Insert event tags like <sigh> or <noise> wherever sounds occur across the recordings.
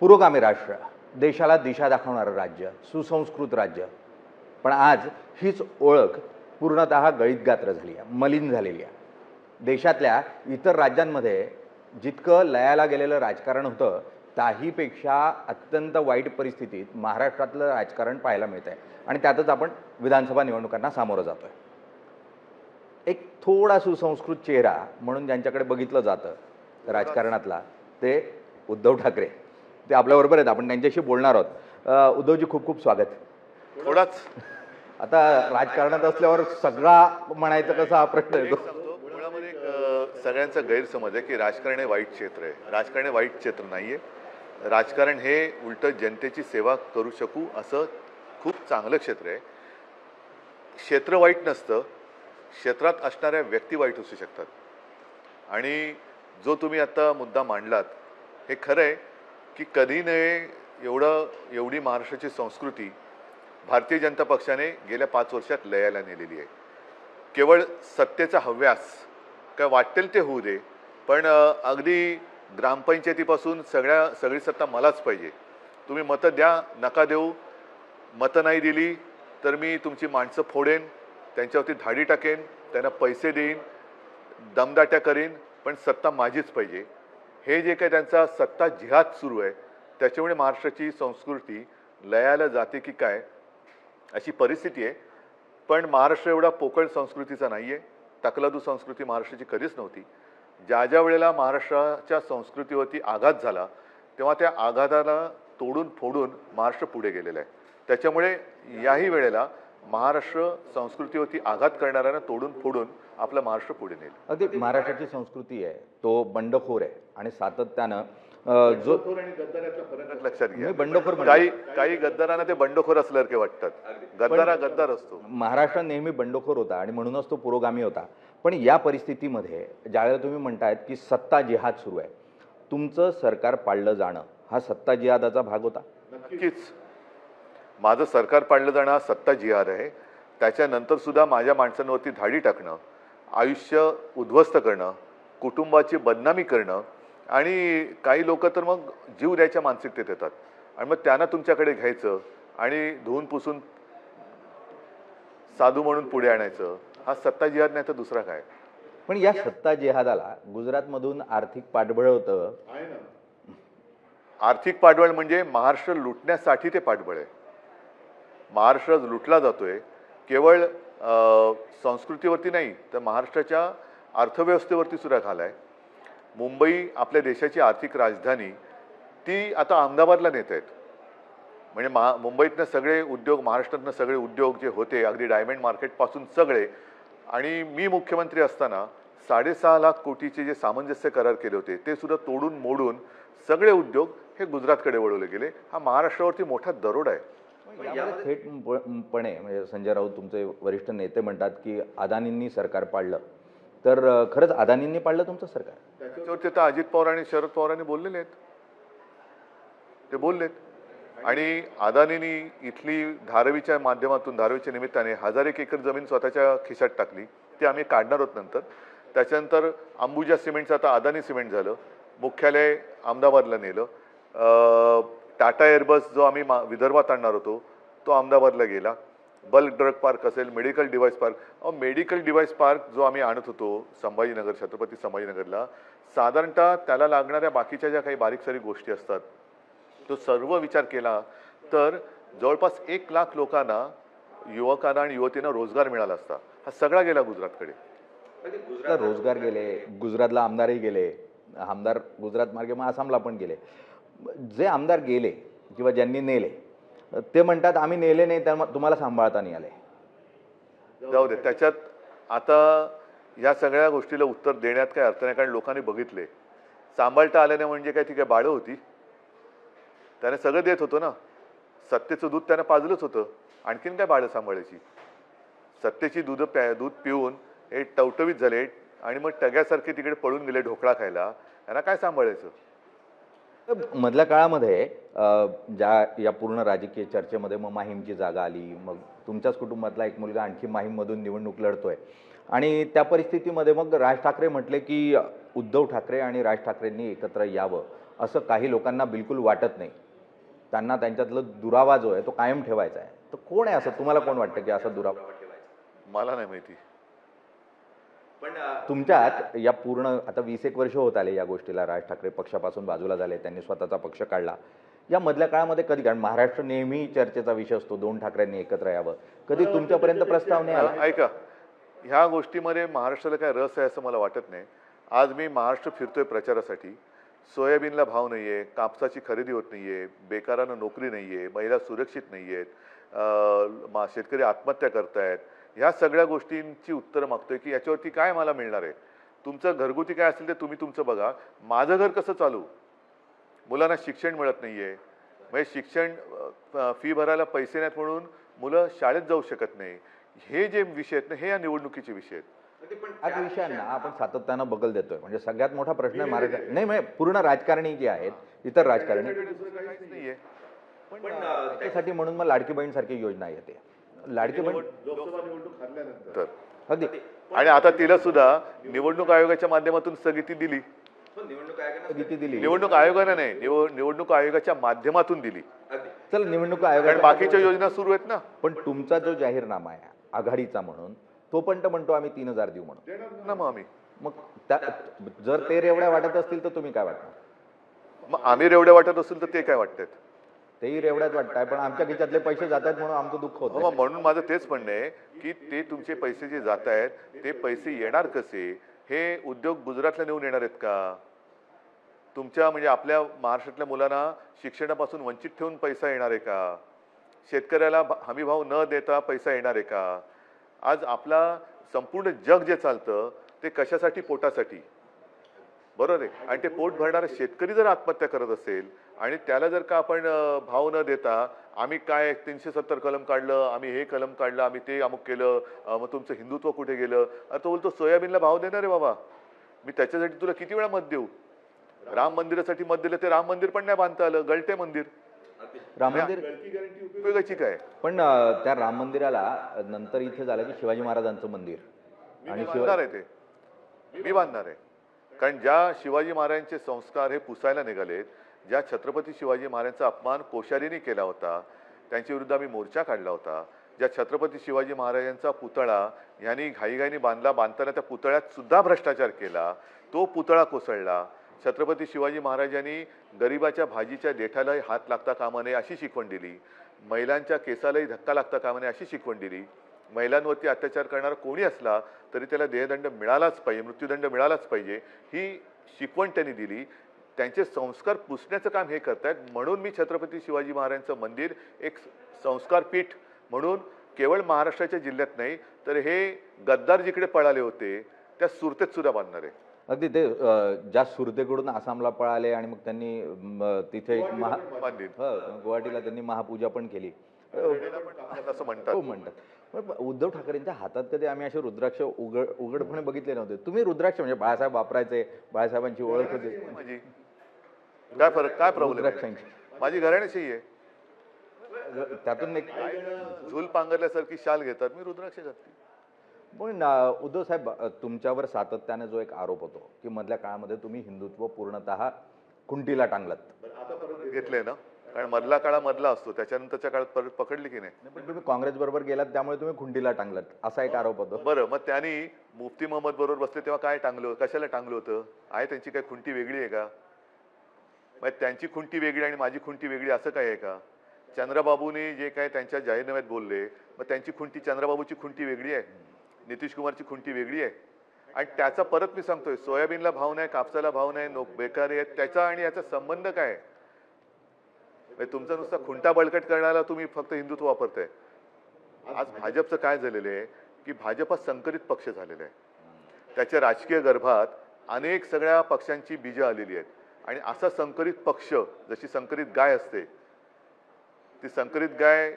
पुरोगामी राष्ट्र देशाला दिशा दाखवणारं राज्य सुसंस्कृत राज्य. पण आज हीच ओळख पूर्णतः गळीतगात्र झाली आहे मलिन झालेली आहे. देशातल्या इतर राज्यांमध्ये जितकं लयाला गेलेलं राजकारण होतं त्याहीपेक्षा अत्यंत वाईट परिस्थितीत महाराष्ट्रातलं राजकारण पाहायला मिळतं आहे आणि त्यातच आपण विधानसभा निवडणुकांना सामोरं जातो आहे एक थोडा सुसंस्कृत चेहरा म्हणून ज्यांच्याकडे बघितलं जातं राजकारणातला ते उद्धव ठाकरे. ते आपल्याबरोबर आहेत आपण त्यांच्याशी बोलणार आहोत. उद्धवजी खूप खूप स्वागत. थोडाच. आता राजकारणात असल्यावर सगळा म्हणायचं कसं हा प्रश्न येतो? सगळ्यांचा गैरसमज आहे की राजकारण हे वाईट क्षेत्र आहे. राजकारण हे वाईट क्षेत्र नाही आहे राजकारण हे उलट जनतेची सेवा करू शकू असं खूप चांगलं क्षेत्र आहे. क्षेत्र वाईट नसतं क्षेत्रात असणाऱ्या व्यक्ती वाईट असू शकतात. आणि जो तुम्ही आता मुद्दा मांडलात हे खरं आहे की कधी नये एवढं एवढी महाराष्ट्राची संस्कृती भारतीय जनता पक्षाने गेल्या पाच वर्षात लयाला नेलेली आहे. केवळ सत्तेचा हव्यास काय वाटेल ते होऊ दे पण अगदी ग्रामपंचायतीपासून सगळ्या सगळी सत्ता मलाच पाहिजे. तुम्ही मतं द्या नका देऊ. मतं नाही दिली तर मी तुमची माणसं फोडेन त्यांच्यावरती धाडी टाकेन त्यांना पैसे देईन दमदाट्या करीन पण सत्ता माझीच पाहिजे. हे जे काही त्यांचा सत्ता जिहाद सुरू आहे त्याच्यामुळे महाराष्ट्राची संस्कृती लयाला जाते की काय अशी परिस्थिती आहे. पण महाराष्ट्र एवढा पोकळ संस्कृतीचा नाही आहे तकलादू संस्कृती महाराष्ट्राची कधीच नव्हती. ज्या ज्या वेळेला महाराष्ट्राच्या संस्कृतीवरती आघात झाला तेव्हा त्या आघाताला तोडून फोडून महाराष्ट्र पुढे गेलेला आहे. त्याच्यामुळे याही वेळेला महाराष्ट्र संस्कृतीवरती आघात करणाऱ्यांना तोडून फोडून आपला महाराष्ट्र पुढे नेईल. अगदी महाराष्ट्राची संस्कृती आहे तो बंडखोर आहे आणि सातत्यानं जो आणि गद्दारातला फरक लक्षात घ्या. बंडखोर. काही काही गद्दारांना ते बंडखोर असल्यासारखे वाटतात. गद्दार गद्दार असतो. महाराष्ट्र नेहमी बंडखोर होता आणि म्हणूनच तो पुरोगामी होता. पण या परिस्थितीमध्ये ज्यावेळेला तुम्ही म्हणतायत की सत्ता जिहाद सुरू आहे तुमचं सरकार पाडलं जाणं हा सत्ता जिहादाचा भाग होता? नक्कीच. माझं सरकार पाडलं जाणं हा सत्ता जिहाद आहे. त्याच्यानंतर सुद्धा माझ्या माणसांवरती धाडी टाकणं आयुष्य उद्ध्वस्त करणं कुटुंबाची बदनामी करणं आणि काही लोक तर मग जीव द्यायच्या मानसिकतेत येतात. आणि मग त्यांना तुमच्याकडे घ्यायचं आणि धुवून पुसून साधू म्हणून पुढे आणायचं. हा सत्ता जिहाद नाही तर दुसरा काय? पण या सत्ता जिहादाला गुजरातमधून आर्थिक पाठबळ होतं. आर्थिक पाठबळ म्हणजे महाराष्ट्र लुटण्यासाठी ते पाठबळ आहे. महाराष्ट्र लुटला जातोय. केवळ संस्कृतीवरती नाही तर महाराष्ट्राच्या अर्थव्यवस्थेवरती सुद्धा घालाय मुंबई आपल्या देशाची आर्थिक राजधानी ती आता अहमदाबादला नेत आहेत. म्हणजे महा मुंबईतनं सगळे उद्योग महाराष्ट्रातनं सगळे उद्योग जे होते अगदी डायमंड मार्केटपासून सगळे आणि मी मुख्यमंत्री असताना साडेसहा लाख कोटीचे जे सामंजस्य करार केले होते ते सुद्धा तोडून मोडून सगळे उद्योग हे गुजरातकडे वळवले गेले. हा महाराष्ट्रावरती मोठा दरोडा आहे. यामध्ये थेटपणे म्हणजे संजय राऊत तुमचे वरिष्ठ नेते म्हणतात की अदानींनी सरकार पाडलं. तर खरंच अदानींनी पाडलं तुमचं सरकार? त्याच्यावरती तर अजित पवार आणि शरद पवारांनी बोललेले आहेत. ते बोललेत. आणि अदानीनी इथली धारावीच्या माध्यमातून धारावीच्या निमित्ताने हजार एक एकर जमीन स्वतःच्या खिशात टाकली. ती आम्ही काढणार आहोत नंतर. त्याच्यानंतर अंबुजा सिमेंटचं आता अदानी सिमेंट झालं. मुख्यालय अहमदाबादला नेलं. अं, टाटा एअरबस जो आम्ही मा विदर्भात आणणार होतो तो अहमदाबादला गेला. बल्क ड्रग पार्क असेल मेडिकल डिव्हाइस पार्क अहो मेडिकल डिव्हाइस पार्क जो आम्ही आणत होतो संभाजीनगर छत्रपती संभाजीनगरला साधारणतः त्याला लागणाऱ्या बाकीच्या ज्या काही बारीक सारीक गोष्टी असतात तो सर्व विचार केला तर जवळपास एक लाख लोकांना युवकांना आणि युवतींना रोजगार मिळाला असता. हा सगळा गेला गुजरातकडे. गुजरातला रोजगार गेले गुजरातला आमदारही गेले आमदार गुजरात मार्गे मग आसामला पण गेले. जे आमदार गेले किंवा ज्यांनी नेले ते म्हणतात आम्ही नेले नाही तर तुम्हाला सांभाळता नाही आले. जाऊ दे त्याच्यात आता या सगळ्या गोष्टीला उत्तर देण्यात काय अर्थ नाही कारण लोकांनी बघितले. सांभाळता आल्याने म्हणजे काय ती काय बाळं होती? त्याने सगळं देत होतं ना? सत्तेचं दूध त्यानं पाजलंच होतं. आणखीन काय बाळं सांभाळायची? सत्तेची दूध प्या दूध पिऊन हे टवटवीत झाले आणि मग टग्यासारखे तिकडे पळून गेले ढोकळा खायला. यांना काय सांभाळायचं? मधल्या काळामध्ये ज्या या पूर्ण राजकीय चर्चेमध्ये मग माहीमची जागा आली मग तुमच्याच कुटुंबातला एक मुलगा आणखी माहीममधून निवडणूक लढतोय. आणि त्या परिस्थितीमध्ये मग राज ठाकरे म्हटले की उद्धव ठाकरे आणि राज ठाकरेंनी एकत्र यावं. असं काही लोकांना बिलकुल वाटत नाही. त्यांना त्यांच्यातलं दुरावा जो आहे तो कायम ठेवायचा आहे. तर कोण आहे असं? तुम्हाला कोण वाटतं की असा दुरावा? मला नाही माहिती. तुमच्यात या पूर्ण आता वीस एक वर्ष होत आले या गोष्टीला. राज ठाकरे पक्षापासून बाजूला झाले त्यांनी स्वतःचा पक्ष काढला. या मधल्या काळामध्ये कधी कारण महाराष्ट्र नेहमी चर्चेचा विषय असतो दोन ठाकरेंनी एकत्र यावं. कधी तुमच्यापर्यंत प्रस्ताव नाही आला? ऐका ह्या गोष्टीमध्ये महाराष्ट्राला काय रस आहे असं मला वाटत नाही. आज मी महाराष्ट्र फिरतोय प्रचारासाठी. सोयाबीनला भाव नाही आहे कापसाची खरेदी होत नाही आहे बेकारांना नोकरी नाही आहे महिला सुरक्षित नाही आहेत शेतकरी आत्महत्या करतायत ह्या सगळ्या गोष्टींची उत्तरं मागतोय की याच्यावरती काय मला मिळणार आहे? तुमचं घरगुती काय असेल ते तुम्ही तुमचं बघा. माझं घर कसं चालू? मुलांना शिक्षण मिळत नाहीये. म्हणजे शिक्षण फी भरायला पैसे नाहीत म्हणून मुलं शाळेत जाऊ शकत नाही. हे जे विषय आहेत ना हे या निवडणुकीचे विषय आहेत. आज विषयांना आपण सातत्यानं बगल देतोय. म्हणजे सगळ्यात मोठा प्रश्न आहे महाराष्ट्र नाही म्हणजे पूर्ण राजकारणी जे आहेत इतर राजकारणी काहीच नाहीये. पण त्यासाठी म्हणून मग लाडकी बहीण सारखी योजना येते. लाडकी बहीण. तर. अगदी आणि आता तिला सुद्धा निवडणूक आयोगाच्या माध्यमातून स्थगिती दिली. दिली. निवडणूक आयोगाने नाही निव- निवडणूक आयोगाच्या माध्यमातून दिली. चल निवडणूक आयोग बाकीच्या योजना सुरू आहेत ना. पण तुमचा जो जाहीरनामा आहे आघाडीचा म्हणून तो पण तर म्हणतो आम्ही तीन हजार देऊ म्हणून. ना मग आम्ही. मग त्या जर ते रेवड्या वाटत असतील तर तुम्ही काय वाटणार? मग आम्ही एवढ्या वाटत असेल तर ते काय वाटतात? तेही रेवड्यात वाटतंय पण आमच्या खिच्यातले पैसे जात आहेत म्हणून आमचं दुःख होतं म्हणून माझं तेच म्हणणं आहे की ते तुमचे पैसे जे जात आहेत ते पैसे येणार कसे? हे उद्योग गुजरातला नेऊन येणार आहेत का? तुमच्या म्हणजे आपल्या महाराष्ट्रातल्या मुलांना शिक्षणापासून वंचित ठेवून पैसा येणार आहे का? शेतकऱ्याला हमीभाव हमी भाव न देता पैसा येणार आहे का? आज आपला संपूर्ण जग जे चालतं ते कशासाठी पोटासाठी? बरोबर आहे. आणि ते पोट भरणारा शेतकरी जर आत्महत्या करत असेल आणि त्याला जर का आपण भाव न देता आम्ही काय तीनशे सत्तर कलम काढलं आम्ही हे कलम काढलं आम्ही ते अमुक केलं मग तुमचं हिंदुत्व कुठे गेलं? अरे तो बोलतो सोयाबीनला भाव देणार आहे बाबा. मी त्याच्यासाठी तुला किती वेळा मत देऊ? राम मंदिरासाठी मत दिलं ते राम मंदिर पण नाही बांधता आलं. गळते मंदिर. राम मंदिर? उपयोगाची काय? पण त्या राम मंदिराला नंतर इथे झालं की शिवाजी महाराजांचं मंदिर. आणि शिवा बांधणार आहे ते? मी बांधणार आहे. कारण ज्या शिवाजी महाराजांचे संस्कार हे पुसायला निघालेत ज्या छत्रपती शिवाजी महाराजांचा अपमान कोश्यारीने केला होता त्यांच्या विरुद्ध आम्ही मोर्चा काढला होता. ज्या छत्रपती शिवाजी महाराजांचा पुतळा यांनी घाईघाईने बांधला बांधताना त्या पुतळ्यात सुद्धा भ्रष्टाचार केला तो पुतळा कोसळला. छत्रपती शिवाजी महाराजांनी गरिबाच्या भाजीच्या देठालाही हात लागता कामा नये अशी शिकवण दिली. महिलांच्या केसालाही धक्का लागता कामा नये अशी शिकवण दिली. महिलांवरती अत्याचार करणारा कोणी असला तरी त्याला देहदंड मिळालाच पाहिजे मृत्यूदंड मिळालाच पाहिजे. ही शिकवण त्यांनी दिली. त्यांचे संस्कार पुसण्याचं काम हे करतायत. म्हणून मी छत्रपती शिवाजी महाराजांचं मंदिर एक संस्कार पीठ म्हणून केवळ महाराष्ट्राच्या जिल्ह्यात नाही तर हे गद्दार जिकडे पळाले होते त्या सुरतेत सुद्धा बांधणार आहे. अगदी ते ज्या सुरतेकडून आसामला पळाले आणि मग त्यांनी तिथे एक महा हो, गुवाहाटीला त्यांनी महापूजा पण केली. असं म्हणतात. हो म्हणतात. उद्धव ठाकरेंच्या हातात कधी आम्ही असे रुद्राक्ष उघड उघडपणे बघितले नव्हते. तुम्ही रुद्राक्ष म्हणजे बाळासाहेब वापरायचे बाळासाहेबांची ओळख होती. माझी. काय फरक काय प्रॉब्लेम माझी घराण्याची आहे. त्यातून एक झूल पांघरल्यासारखी शाल घेतात मी रुद्राक्ष घातली. पण उद्धव साहेब तुमच्यावर सातत्याने जो एक आरोप होतो की मधल्या काळामध्ये तुम्ही हिंदुत्व पूर्णतः खुंटीला टांगलत. घेतलंय ना? कारण मधला काळा मधला असतो त्याच्यानंतरच्या काळात परत पकडली की नाही. पण तुम्ही काँग्रेस बरोबर गेलात त्यामुळे तुम्ही खुंटीला टांगलत. असा एक आरोप होतो. बरं मग त्यांनी मुफ्ती मोहम्मद बरोबर बसले तेव्हा काय टांगलं कशाला टांगलं होतं? आहे त्यांची काय खुंटी वेगळी आहे का? मग त्यांची खुंटी वेगळी आणि माझी खुंटी वेगळी असं काय आहे का? चंद्रबाबूने जे काय त्यांच्या जाहीरनाम्यात बोलले मग त्यांची खुंटी चंद्रबाबूची खुंटी वेगळी आहे. नितीश कुमारची खुंटी वेगळी आहे. आणि त्याचा परत मी सांगतोय सोयाबीनला भाव नाही कापसाला भाव नाही नोक बेकारी आहे त्याचा आणि याचा संबंध काय आहे? म्हणजे तुमचा नुसता खुंटा बळकट करण्याला तुम्ही फक्त हिंदुत्व वापरताय. आज भाजपचं काय झालेलं आहे की भाजप हा संकरित पक्ष झालेला आहे. त्याच्या राजकीय गर्भात अनेक सगळ्या पक्षांची बीजं आलेली आहेत. आणि असा संकरित पक्ष जशी संकरित गाय असते ती संकरित गाय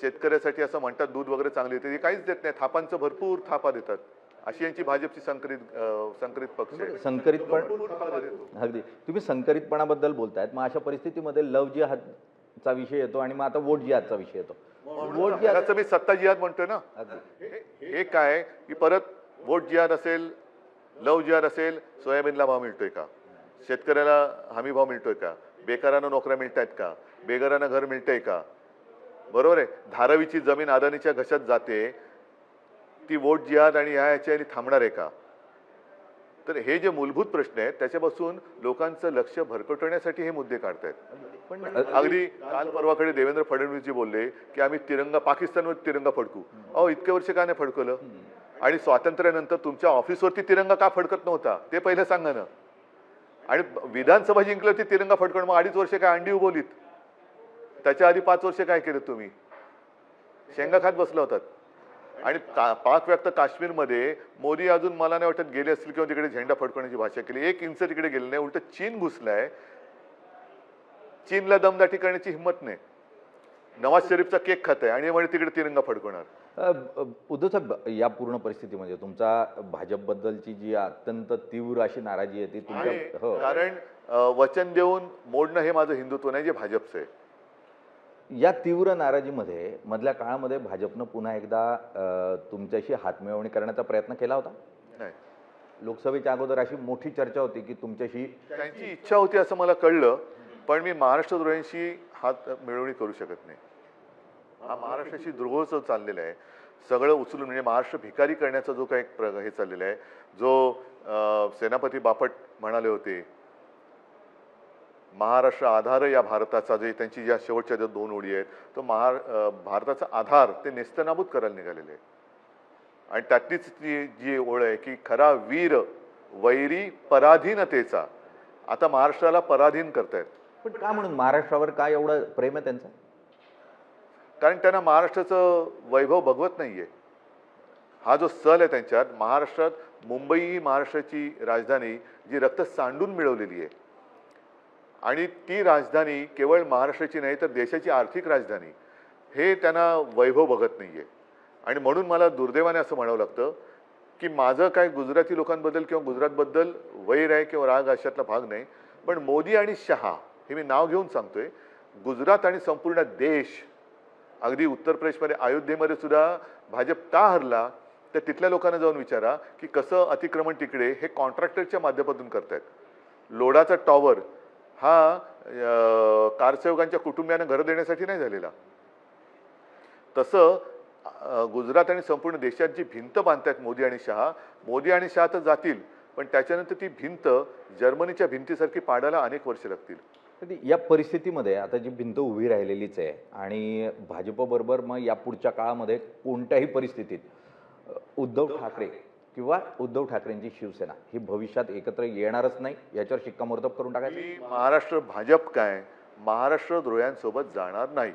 शेतकऱ्यासाठी असं म्हणतात दूध वगैरे चांगली येते ती काहीच देत नाही. थापांचं भरपूर थापा देतात. अशी यांची भाजपची संकरित संकरित पक्ष आहे. थापा देतो. अगदी. तुम्ही संकरितपणाबद्दल बोलतायत मग अशा परिस्थितीमध्ये लव जिहादचा विषय येतो आणि मग आता वोट जिहादचा विषय येतो. वोट जिहाद त्याचं मी सत्ता जिहाद म्हणतोय ना. हे- काय की परत वोट जिहाद असेल लव जिहाद असेल सोयाबीनला भाव मिळतोय का? शेतकऱ्याला हमी भाव मिळतोय का? बेकारांना नोकऱ्या मिळत आहेत का? बेघरांना घर मिळतंय का? बरोबर आहे? धारावीची जमीन अदानीच्या घशात जाते ती वोट जिहाद आणि ह्या ह्याच्या थांबणार आहे का? तर हे जे मूलभूत प्रश्न आहेत त्याच्यापासून लोकांचं लक्ष भरकटवण्यासाठी हे मुद्दे काढतायत. पण अगदी काल परवाकडे देवेंद्र फडणवीसजी बोलले की आम्ही तिरंगा पाकिस्तानवर तिरंगा फडकू. अहो इतके वर्ष का नाही फडकवलं? आणि स्वातंत्र्यानंतर तुमच्या ऑफिसवरती तिरंगा का फडकत नव्हता? ते पहिलं सांगा ना. आणि विधानसभा जिंकल्यावरती तिरंगा फडकवणं मग अडीच वर्ष काय अंडी उभवलीत त्याच्या आधी पाच वर्ष काय केलं तुम्ही? शेंगा खात बसला होतात. आणि का पाक व्याप्त काश्मीरमध्ये मोदी अजून मला नाही वाटत गेले असतील किंवा तिकडे झेंडा फडकवण्याची भाषा केली. एक इंच तिकडे गेले नाही. उलट चीन घुसलाय. चीनला दमदाटी करण्याची हिंमत नाही. नवाज शरीफचा केक खात आहे आणि म्हणे तिकडे तिरंगा फडकवणार. उद्धव साहेब या पूर्ण परिस्थितीमध्ये तुमचा भाजपबद्दलची जी अत्यंत तीव्र अशी नाराजी आहे ती. तुमच्या हो. कारण वचन देऊन मोडणं हे माझं हिंदुत्व नाही जे भाजपचं आहे. या तीव्र नाराजीमध्ये मधल्या काळामध्ये भाजपनं पुन्हा एकदा तुमच्याशी हातमिळवणी करण्याचा प्रयत्न केला होता? लोकसभेच्या अगोदर अशी मोठी चर्चा होती की तुमच्याशी त्यांची इच्छा होती असं मला कळलं पण मी महाराष्ट्र द्रोह्यांशी हात मिळवणी करू शकत नाही. हा महाराष्ट्राशी द्रोहोत्सव चाललेला आहे. सगळं उचलून म्हणजे महाराष्ट्र भिकारी करण्याचा जो काही प्र हे चाललेला आहे जो सेनापती बापट म्हणाले होते महाराष्ट्र आधार या भारताचा जे त्यांची ज्या शेवटच्या ज्या दोन ओळी आहेत तो महा भारताचा आधार ते नेस्तनाबूत करायला निघालेले आहे आणि त्यातलीच ती जी ओळ आहे की खरा वीर वैरी पराधीनतेचा. आता महाराष्ट्राला पराधीन करतायत. पण का म्हणून? महाराष्ट्रावर काय एवढं प्रेम आहे त्यांचं? कारण त्यांना महाराष्ट्राचं वैभव बघवत नाहीये. हा जो सल आहे त्यांच्यात महाराष्ट्रात मुंबई ही महाराष्ट्राची राजधानी जी रक्त सांडून मिळवलेली आहे. आणि ती राजधानी केवळ महाराष्ट्राची नाही तर देशाची आर्थिक राजधानी हे त्यांना वैभव बघत नाही आहे आणि म्हणून मला दुर्दैवाने असं म्हणावं लागतं की माझं काय गुजराती लोकांबद्दल किंवा गुजरातबद्दल वैर आहे किंवा राग अशातला भाग नाही पण मोदी आणि शहा हे मी नाव घेऊन सांगतोय गुजरात आणि संपूर्ण देश अगदी उत्तर प्रदेशमध्ये अयोध्येमध्ये सुद्धा भाजप का हरला तर तिथल्या लोकांना जाऊन विचारा की कसं अतिक्रमण तिकडे हे कॉन्ट्रॅक्टरच्या माध्यमातून करतायत. लोडाचा टॉवर हा कारसेवकांच्या कुटुंबियांना घर देण्यासाठी नाही झालेला. तसं गुजरात आणि संपूर्ण देशात जी भिंत बांधतायत मोदी आणि शहा मोदी आणि शहा तर जातील पण त्याच्यानंतर ती भिंत जर्मनीच्या भिंतीसारखी पाडायला अनेक वर्ष लागतील. या परिस्थितीमध्ये आता जी भिंत उभी राहिलेलीच आहे आणि भाजपबरोबर मग या पुढच्या काळामध्ये कोणत्याही परिस्थितीत उद्धव ठाकरे. किंवा उद्धव ठाकरेंची शिवसेना. ही भविष्यात एकत्र येणारच नाही याच्यावर शिक्कामोर्तब करून टाकायचं. महाराष्ट्र भाजप काय? महाराष्ट्र द्रोह्यांसोबत जाणार नाही.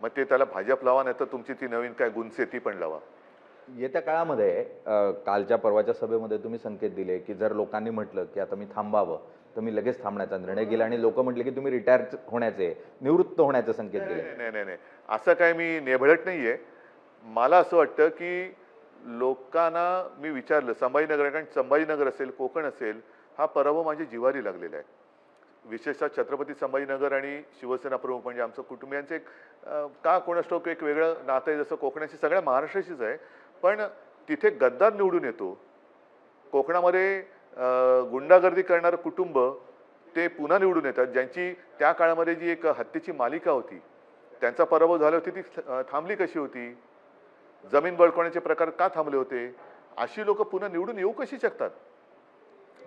मग ते त्याला भाजप लावा नाही तर तुमची ती नवीन काय गुंसे ती पण लावा. येत्या काळामध्ये कालच्या परवाच्या सभेमध्ये तुम्ही संकेत दिले की जर लोकांनी म्हटलं की आता मी थांबावं तर मी लगेच थांबण्याचा निर्णय घेईल आणि लोक म्हटले की तुम्ही रिटायर होण्याचे निवृत्त होण्याचे संकेत दिले. नाही नाही नाही नाही. असं काय मी नेभळत नाहीये. मला असं वाटतं की लोकांना मी विचारलं संभाजीनगर कारण संभाजीनगर असेल कोकण असेल हा पराभव माझ्या जिवारी लागलेला आहे. विशेषतः छत्रपती संभाजीनगर आणि शिवसेना प्रमुख म्हणजे आमचं कुटुंबियांचं एक का कोणाष्टोक एक वेगळं नातं आहे जसं कोकणाशी सगळ्या महाराष्ट्राशीच आहे. पण तिथे गद्दार निवडून येतो. कोकणामध्ये गुंडागर्दी करणारं कुटुंब ते पुन्हा निवडून येतात ज्यांची त्या काळामध्ये जी एक हत्येची मालिका होती त्यांचा पराभव झाला होती ती थांबली कशी होती? जमीन बळकवण्याचे प्रकार का थांबले होते? अशी लोक पुन्हा निवडून येऊ कशी शकतात?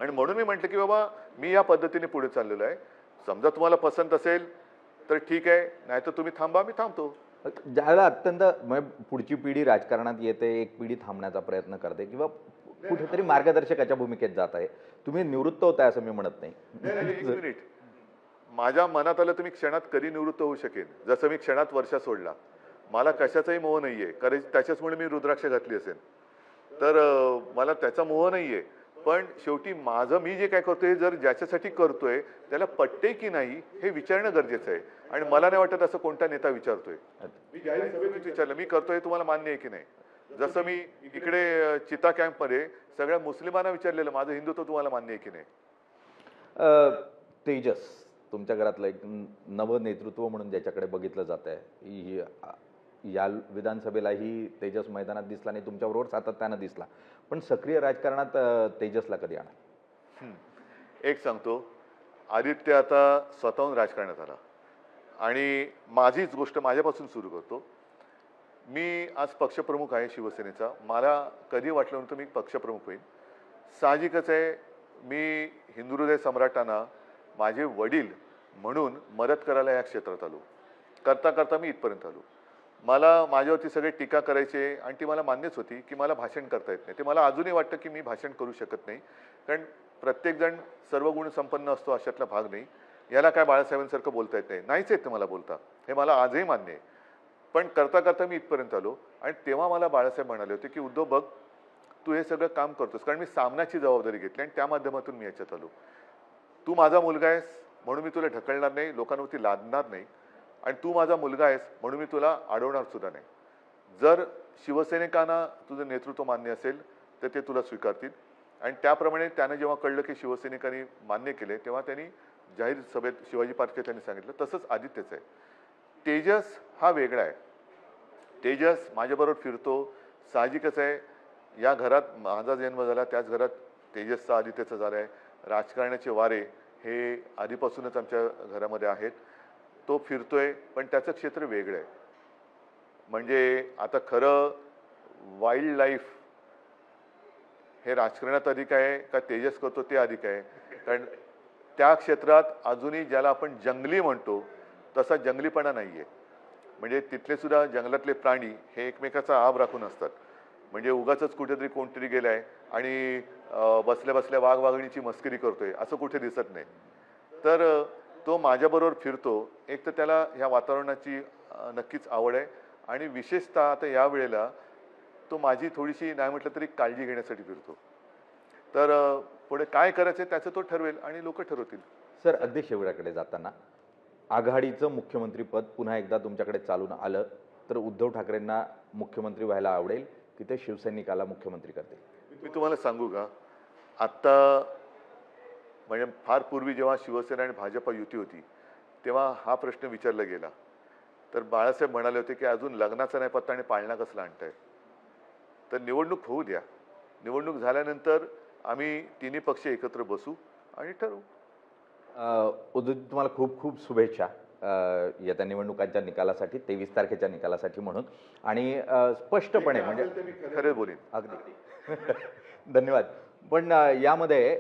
आणि म्हणून मी म्हटलं की बाबा मी या पद्धतीने पुढे चाललेलो आहे. समजा तुम्हाला पसंत असेल तर ठीक आहे. नाहीतर तुम्ही थांबा मी थांबतो. ज्यावेळेला अत्यंत म्हणजे पुढची पिढी राजकारणात येते एक पिढी थांबण्याचा प्रयत्न करते किंवा कुठेतरी मार्गदर्शकाच्या भूमिकेत जात आहे. तुम्ही निवृत्त होताय असं मी म्हणत एक नाही मिनिट माझ्या मनात आलं तर मी क्षणात कधी निवृत्त होऊ शकेन? जसं मी क्षणात वर्षा सोडला. मला कशाचाही मोह नाहीये. कारण त्याच्याचमुळे मी रुद्राक्ष घातली असेल. तर मला त्याचा मोह नाहीये. पण शेवटी माझं मी जे काय करतोय जर ज्याच्यासाठी करतोय त्याला पटते की नाही हे विचारणं गरजेचं आहे. आणि मला नाही वाटत असं कोणता नेता विचारतोय. मी जाहीर विचारलं मी करतोय तुम्हाला मान्य आहे की नाही? जसं मी इकडे चिता चिता कॅम्पमध्ये सगळ्या मुस्लिमांना विचारलेलं माझं हिंदुत्व तुम्हाला मान्य आहे की नाही? तेजस तुमच्या घरातलं एक नवं नेतृत्व म्हणून ज्याच्याकडे बघितलं जात आहे या विधानसभेलाही तेजस मैदानात दिसला आणि तुमच्याबरोबर सातत्यानं दिसला. पण सक्रिय राजकारणात तेजसला कधी आणा? एक सांगतो. आदित्य आता स्वतःहून राजकारणात आला. आणि माझीच गोष्ट माझ्यापासून सुरू करतो. मी आज पक्षप्रमुख आहे शिवसेनेचा. मला कधी वाटलं नव्हतं मी पक्षप्रमुख होईन. साहजिकच आहे मी हिंदू हृदय सम्राटांना माझे वडील म्हणून मदत करायला या क्षेत्रात आलो. करता करता मी इथपर्यंत आलो. मला माझ्यावरती सगळे टीका करायचे आणि ती मला मान्यच होती की मला भाषण करता येत नाही. ते मला अजूनही वाटतं की मी भाषण करू शकत नाही. कारण प्रत्येकजण सर्व गुण संपन्न असतो अशातला भाग नाही. याला काय बाळासाहेबांसारखं बोलता येत नाही. नाहीच येत मला बोलता. हे मला आजही मान्य आहे. पण करता करता मी इथपर्यंत आलो आणि तेव्हा मला बाळासाहेब म्हणाले होते की उद्धव बघ तू हे सगळं काम करतोस. कारण मी सामनाची जबाबदारी घेतली आणि त्या माध्यमातून मी याच्यात आलो. तू माझा मुलगा आहेस म्हणून मी तुला ढकलणार नाही. लोकांवरती लादणार नाही. आणि तू माझा मुलगा आहेस म्हणून मी तुला अडवणार सुद्धा नाही. जर शिवसैनिकांना तुझं नेतृत्व मान्य असेल तर ते तुला स्वीकारतील. आणि त्याप्रमाणे त्यानं जेव्हा कळलं की शिवसैनिकांनी मान्य केले तेव्हा त्यांनी जाहीर सभेत शिवाजी पार्के त्यांनी सांगितलं तसंच आदित्यचं आहे. तेजस हा वेगळा आहे. तेजस माझ्याबरोबर फिरतो साहजिकच आहे. या घरात माझा जन्म झाला त्याच घरात तेजसचा आदित्यचा झाला आहे. राजकारणाचे वारे हे आधीपासूनच आमच्या घरामध्ये आहेत. तो फिरतोय पण त्याचं क्षेत्र वेगळं आहे. म्हणजे आता खरं वाईल्ड लाईफ हे राजकारणात अधिक आहे का तेजस करतो ते अधिक आहे. कारण त्या क्षेत्रात अजूनही ज्याला आपण जंगली म्हणतो तसा जंगलीपणा नाही आहे म्हणजे तिथले सुद्धा जंगलातले प्राणी हे एकमेकाचा आब राखून असतात. म्हणजे उगाच कुठेतरी कोणतरी गेलाय आणि बसल्या बसल्या वाघवाघणीची मस्करी करतोय असं कुठे दिसत नाही. तर तो माझ्याबरोबर फिरतो एक तर त्याला ह्या वातावरणाची नक्कीच आवड आहे आणि विशेषतः आता या वेळेला तो माझी थोडीशी नाही म्हटलं तरी काळजी घेण्यासाठी फिरतो. तर पुढे काय करायचं त्याचं तो ठरवेल आणि लोक ठरवतील. सर अगदी शेवटाकडे जाताना आघाडीचं मुख्यमंत्रीपद पुन्हा एकदा तुमच्याकडे चालून आलं तर उद्धव ठाकरेंना मुख्यमंत्री व्हायला आवडेल की ते शिवसैनिकाला मुख्यमंत्री करतील? मी तुम्हाला सांगू का? आत्ता म्हणजे फार पूर्वी जेव्हा शिवसेना आणि भाजपा युती होती तेव्हा हा प्रश्न विचारला गेला. तर बाळासाहेब म्हणाले होते की अजून लग्नाचा नाही पत्ता आणि पाळणा कसला आणताय? तर निवडणूक होऊ द्या. निवडणूक झाल्यानंतर आम्ही तिन्ही पक्ष एकत्र बसू आणि ठरवू. उद्धव तुम्हाला खूप खूप शुभेच्छा येत्या निवडणुकांच्या निकालासाठी तेवीस तारखेच्या निकालासाठी म्हणून. आणि स्पष्टपणे म्हणजे खरे बोलीन. अगदी. <laughs> धन्यवाद. पण यामध्ये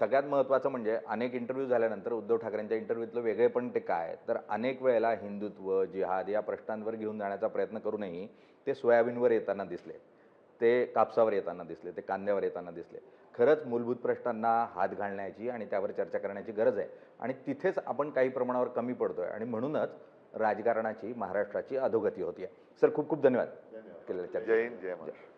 सगळ्यात महत्त्वाचं म्हणजे अनेक इंटरव्ह्यू झाल्यानंतर उद्धव ठाकरेंच्या इंटरव्ह्यूतलं वेगळे पण ते काय तर अनेक वेळेला हिंदुत्व जिहाद या प्रश्नांवर घेऊन जाण्याचा प्रयत्न करूनही ते सोयाबीनवर येताना दिसले. ते कापसावर येताना दिसले ते कांद्यावर येताना दिसले. खरंच मूलभूत प्रश्नांना हात घालण्याची आणि त्यावर चर्चा करण्याची गरज आहे. आणि तिथेच आपण काही प्रमाणावर कमी पडतोय. आणि म्हणूनच राजकारणाची महाराष्ट्राची अधोगती होती आहे सर खूप खूप धन्यवाद केलेल्या चर्चेसाठी. जय हिंद जय महाराष्ट्र.